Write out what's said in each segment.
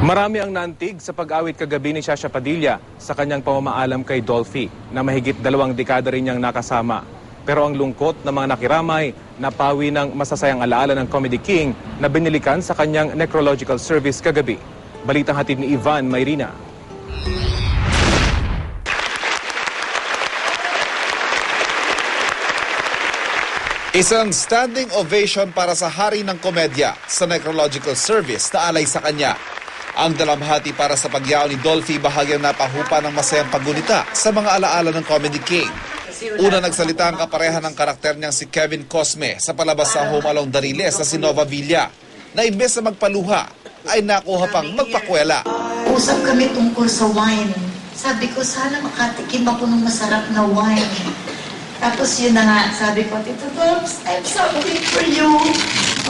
Marami ang naantig sa pag-awit kagabi ni Shasha Padilla sa kanyang pamamaalam kay Dolphy na mahigit dalawang dekada rin niyang nakasama. Pero ang lungkot ng mga nakiramay, napawi ng masasayang alaala ng Comedy King na binilikan sa kanyang necrological service kagabi. Balitang hatid ni Ivan Mayrina. Isang standing ovation para sa hari ng komedya sa necrological service na alay sa kanya. Ang dalamhati para sa pagyaw ni Dolphy bahagyang napahupa ng masayang paggunita sa mga alaala ng Comedy King. Una nagsalita ang kapareha ng karakter niyang si Kevin Cosme sa palabas sa Home Along Dariles sa Sinova Villa na imbes na magpaluha ay nakuha pang magpakwela. Usap kami tungkol sa wine. Sabi ko, sana makatikim ako ng masarap na wine. Tapos yun na nga, sabi ko, Tito Dobbs, I have something for you.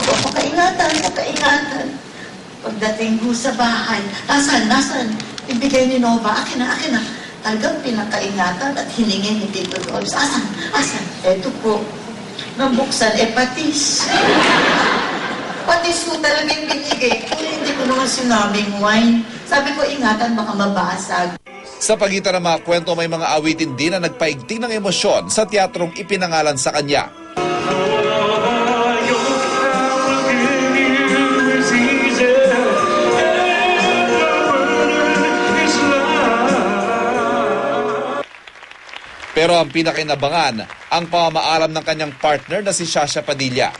Pakaingatan, pakaingatan. Pagdating ko sa bahay, nasan, nasan? Ibigay ni Nova, akin na, akin na. Talagang pinakaingatan at hiningin ni Tito Dobbs. Asan, asan? Eto po. Nang buksan, eh patis. Patis ko talaga yung binigay ko. Hindi ko naman sinabing wine. Sabi ko, ingatan, baka mabasag. Sa pagitan ng mga kwento may mga awitin din na nagpaigting ng emosyon sa teatrong ipinangalan sa kanya. Pero ang pinakinabangan, ang pamamaalam ng kanyang partner na si Shasha Padilla.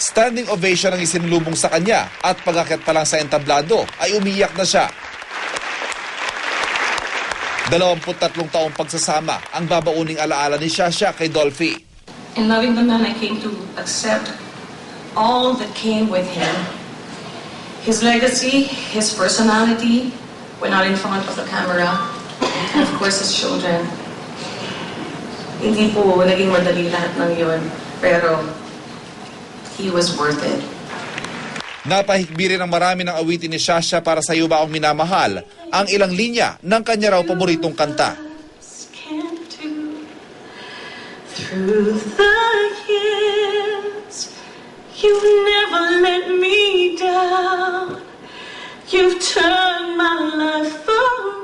Standing ovation ang isinulubong sa kanya at pagkakit pa lang sa entablado ay umiyak na siya. 23 taong pagsasama ang babauning alaala ni Shasha kay Dolphy. In loving the man, I came to accept all that came with him. His legacy, his personality, when not in front of the camera, and of course his children. Hindi po naging madali lahat ng yun, pero he was worth it. Napahikbi rin ang marami ng awitin ni Shasha para sa iyo ba akong minamahal ang ilang linya ng kanya raw paboritong kanta. Through the years. You've never let me down. You've turned my life around.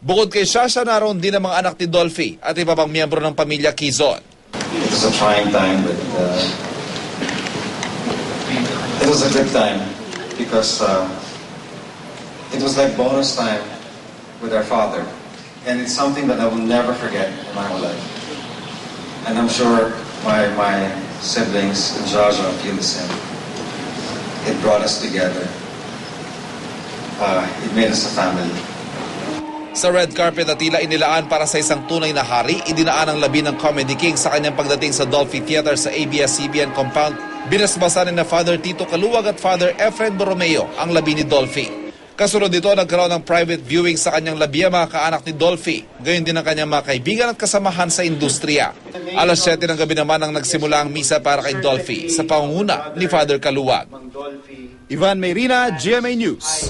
Bukod kay Shasha, naroon din ang mga anak ni Dolphy at iba pang miyembro ng pamilya Kizon. It was a trying time, but uh, it was a good time because uh, it was like bonus time with our father. And it's something that I will never forget in my whole life. And I'm sure my, my siblings and Jaja feel the same. It brought us together. Uh, it made us a family. Sa red carpet na tila inilaan para sa isang tunay na hari, idinaan ang labi ng Comedy King sa kanyang pagdating sa Dolphy Theater sa ABS-CBN compound. Binasbasan ni na Father Tito Kaluwag at Father Efren Borromeo ang labi ni Dolphy. Kasunod dito, nagkaroon ng private viewing sa kanyang labi ang mga kaanak ni Dolphy. Gayon din ang kanyang mga kaibigan at kasamahan sa industriya. Alas 7 ng gabi naman ang nagsimula ang misa para kay Dolphy sa pangunguna ni Father Kaluwag. Ivan Mayrina, GMA News.